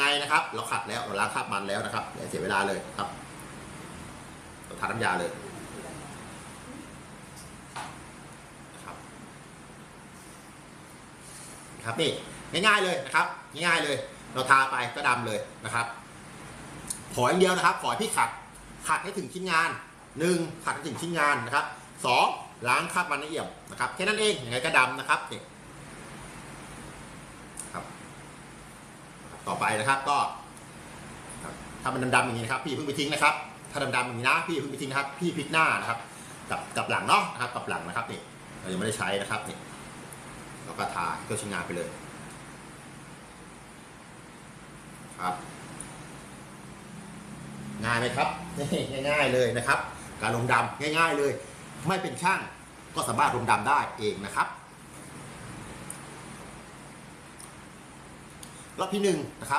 ไงนะครับ เราขัดแล้วเราล้างคราบมันแล้วนะครับอย่าเสียเวลาเลยครับเราทาน้ำยาเลยนะครับนะครับนี่ง่ายๆเลยนะครับ ง่ายๆเลย เราทาไปก็ดำเลยนะครับ ขออย่างเดียวนะครับ ขอพี่ขัดขัดให้ถึงชิ้นงานหนึ่งขัดให้ถึงชิ้นงานนะครับสองล้างคราบมันละเอียดนะครับแค่นั้นเองยังไงก็ดำนะครับเนี่ครับ ต่อ ไปนะครับ ก็ ถ้ามันดำๆอย่างนี้นะครับ พี่เพิ่งไปทิ้งนะครับ ถ้าดำๆอย่างนี้นะ พี่เพิ่งไปทิ้งนะครับ พี่พลิกหน้านะครับกับกับหลังเนาะนะครับกับหลังนะครับนี่เรายังไม่ได้ใช้นะครับนี่เราก็ทาตัวชิ้นงานไปเลยครับง่ายไหมครับง่ายๆเลยนะครับ การลงดำง่าย ๆเลย ไม่เป็นช่างก็สามารถลงดำได้เองนะครับ รอบที่หนึ่งนะครับ